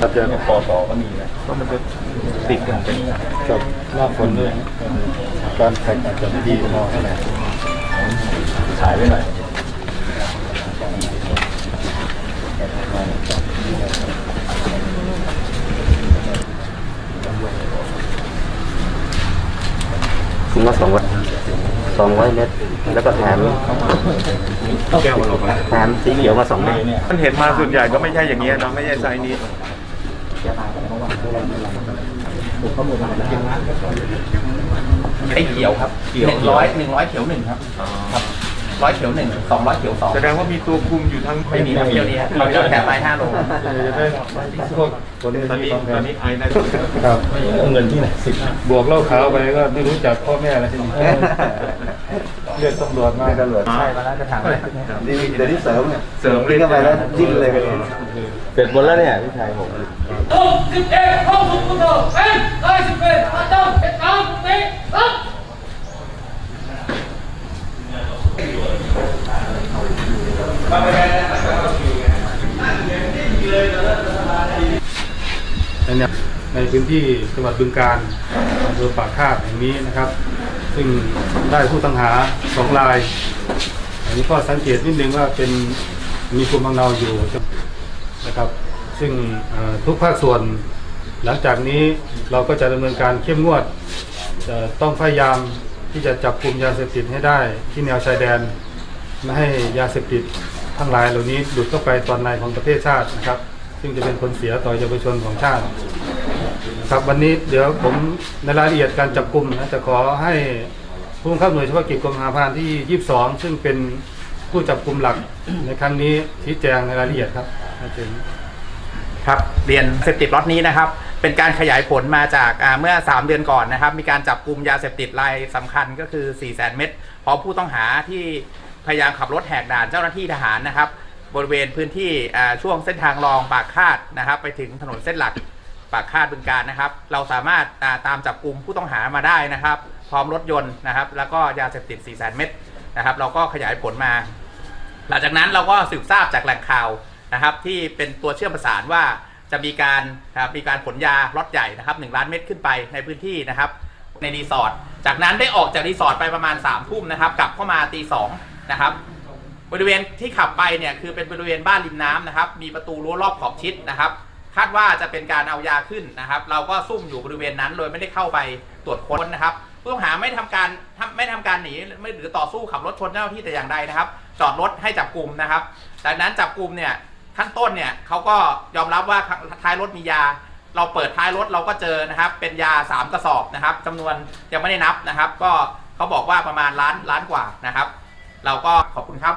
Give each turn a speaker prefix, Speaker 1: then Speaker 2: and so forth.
Speaker 1: ครับเจอกับปอสอก็มีนะก็มันจะติดกันเป็นกับหน้าฝนด้วยการแข่งอาจจะไม่ดีพอเท่าไหร่ฉายไว้หน่อย
Speaker 2: ละสองร้อยสองร้อยเมตร แล้วก็แถม
Speaker 1: แก้วมันออกมา
Speaker 2: แถมสีเขียวมาสองเมตร
Speaker 3: มันเห็นมาส่วนใหญ่ก็ไม่ใช่อย่างนี้ยเนาะไม่ใช่ไซส์นี้
Speaker 4: ไอ้เขียวครับหนึ่งร้อยหนึ่งร้อยเขียวหนึ่งครับครับ ร้อยเขียวหนึ่งสองร้อยเขียวสอง
Speaker 3: แสดงว่ามีตัวคุมอยู่ทั้ง
Speaker 4: ไม่มีครับเดียวนี้ครับเราจะแถมไปห้าโล
Speaker 1: จะได้พวกคน
Speaker 3: ตอนนี้
Speaker 1: ที่
Speaker 3: ตอนนี้ไอ้นั่น
Speaker 1: ครับเงินที่ไหนสิบวกเหล้าขาวไปก็ไม่รู้จักพ่อแม่อะไรทีนี้เรียกตำรวจมาตำรวจ
Speaker 4: ใช่มาแล้วจะถามอะไร
Speaker 2: นี่เดี๋ยวนี้เสริมเนี่ย
Speaker 3: เสริม
Speaker 2: กินเข้าไปแล้วจิ้มเลยเสร็จหมดแล้วเนี่ยพี่ชายผม
Speaker 5: Không, kịp em, không dùng quân đồ, em, ai xin về, hạ tâm, hết áo, tí, up.
Speaker 1: ในในพื้นที่จังหวัดบึงกาฬอำเภอปากคาดแห่งนี้นะครับ ซึ่งได้ผู้ต้องหาสองราย อันนี้ก็สังเกตนิดนึงว่าเป็นมีภูมิลำเนาอยู่นะครับ ซึ่งทุกภาคส่วนหลังจากนี้เราก็จะดำเนินการเข้มงวดจะต้องพยายามที่จะจับกลุ่มยาเสพติดให้ได้ที่แนวชายแดนไม่ให้ยาเสพติดทั้งหลายเหล่านี้หลุดเข้าไปตอนในของประเทศชาตินะครับ ซึ่งจะเป็นผลเสียต่อเยาวชนของชาติ ครับวันนี้เดี๋ยวผมในรายละเอียดการจับกลุ่มนะจะขอให้ผู้บังคับหน่วยเฉพาะกิจกรมหาพานที่ 22 ซึ่งเป็นผู้จับกลุ่มหลักในครั้งนี้ชี้แจงในรายละเอียดครับอาจารย์
Speaker 4: ครับเรียนเสพติดล็อตนี้นะครับ เป็นการขยายผลมาจากเมื่อ 3 เดือนก่อนนะครับ มีการจับกลุ่มยาเสพติดรายสำคัญก็คือ4 0 0 0 0 เม็ดพร้อมผู้ต้องหาที่พยายามขับรถแหกด่านเจ้าหน้าที่ทหารนะครับ บริเวณพื้นที่ช่วงเส้นทางรองปากคาดนะครับ ไปถึงถนนเส้นหลักปากคาดบึงการนะครับ เราสามารถาตามจับกลุ่มผู้ต้องหามาได้นะครับ พร้อมรถยนต์นะครับ แล้วก็ยาเสพติด 4 0 0 0 0เม็ดนะครับ เราก็ขยายผลมา หลังจากนั้นเราก็สืบทราบจากแหล่งข่าวนะครับ ที่เป็นตัวเชื่อมประสานว่าจะมีการมีการขนยาล็อตใหญ่นะครับหนึ่งล้านเม็ดขึ้นไปในพื้นที่นะครับ ในรีสอร์ทจากนั้นได้ออกจากรีสอร์ทไปประมาณ3ามทุ่มนะครับ กลับเข้ามาตีสองนะครับ บริเวณที่ขับไปเนี่ยคือเป็นบริเวณบ้านริมน้ำนะครับ มีประตูรั้วรอบขอบชิดนะครับ คาดว่าจะเป็นการเอายาขึ้นนะครับ เราก็ซุ่มอยู่บริเวณนั้นโดยไม่ได้เข้าไปตรวจค้นนะครับผู้ต้องหาไม่ทำการไม่ทำการหนีไม่หรือต่อสู้ขับรถชนเจ้าหน้าที่แต่อย่างใดนะครับ จอดรถให้จับกลุ่มนะครับจากนั้นจับกลุ่มเนี่ยขั้นต้นเนี่ยเขาก็ยอมรับว่าท้ายรถมียา เราเปิดท้ายรถเราก็เจอนะครับ เป็นยา 3 กระสอบนะครับจำนวนยังไม่ได้นับนะครับ ก็เขาบอกว่าประมาณล้านล้านกว่านะครับ เราก็ขอบคุณครับ